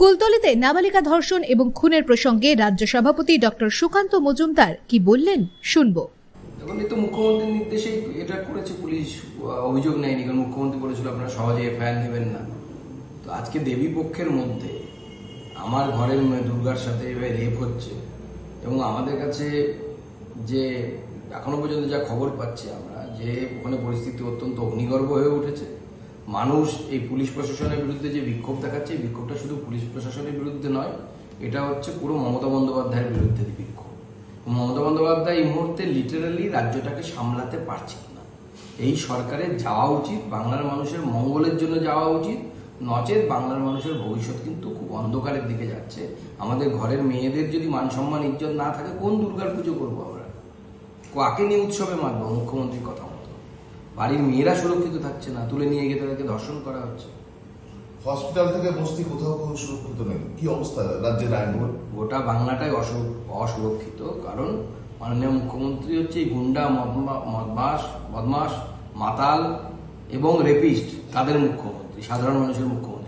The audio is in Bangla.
কুলতলিতে নাবালিকা ধর্ষণ এবং খুনের প্রসঙ্গে রাজ্য সভাপতি ডক্টর সুকান্ত মজুমদার কি বললেন, শুনব। তো মুখ্যমন্ত্রীর নির্দেশেই এটা করেছে পুলিশ অভিযোগ নেয়নি, কারণ মুখ্যমন্ত্রী বলেছিল আপনারা সহজে এফআইআর নেবেন না। তো আজকে দেবী পক্ষের মধ্যে আমার ঘরের দুর্গার সাথে এভাবে রেপ হচ্ছে এবং আমাদের কাছে যে এখনও পর্যন্ত যা খবর পাচ্ছি আমরা, যে ওখানে পরিস্থিতি অত্যন্ত অগ্নিগর্ভ হয়ে উঠেছে মানুষ এই পুলিশ প্রশাসনের বিরুদ্ধে যে বিক্ষোভ দেখাচ্ছে, এই বিক্ষোভটা শুধু পুলিশ প্রশাসনের বিরুদ্ধে নয়, এটা হচ্ছে পুরো মমতা বন্দ্যোপাধ্যায়ের বিরুদ্ধে বিক্ষোভ। মমতা বন্দ্যোপাধ্যায় এই মুহূর্তে লিটারালি রাজ্যটাকে সামলাতে পারছে না এই সরকারের যাওয়া উচিত, বাংলার মানুষের মঙ্গলের জন্য যাওয়া উচিত, নচেত বাংলার মানুষের ভবিষ্যৎ কিন্তু খুব অন্ধকারের দিকে যাচ্ছে। আমাদের ঘরের মেয়েদের যদি মান সম্মান ইজ্জত না থাকে, কোন দুর্গার পুজো করব আমরা? কাকে নিয়ে উৎসবে মানবো মুখ্যমন্ত্রীর কথা বাড়ির মেয়েরা সুরক্ষিত থাকছে না তুলে নিয়ে গিয়ে তাদেরকে ধর্ষণ করা হচ্ছে। হসপিটাল থেকে বস্তি কোথাও কোনো সুরক্ষিত নেই। কি অবস্থা রাজ্যের আইন? গোটা বাংলাটাই অসু- অসুরক্ষিত কারণ মাননীয় মুখ্যমন্ত্রী হচ্ছে গুন্ডা মদমা- মদমাস বদমাস মাতাল এবং রেপিস্ট তাদের মুখ্যমন্ত্রী সাধারণ মানুষের মুখ্যমন্ত্রী।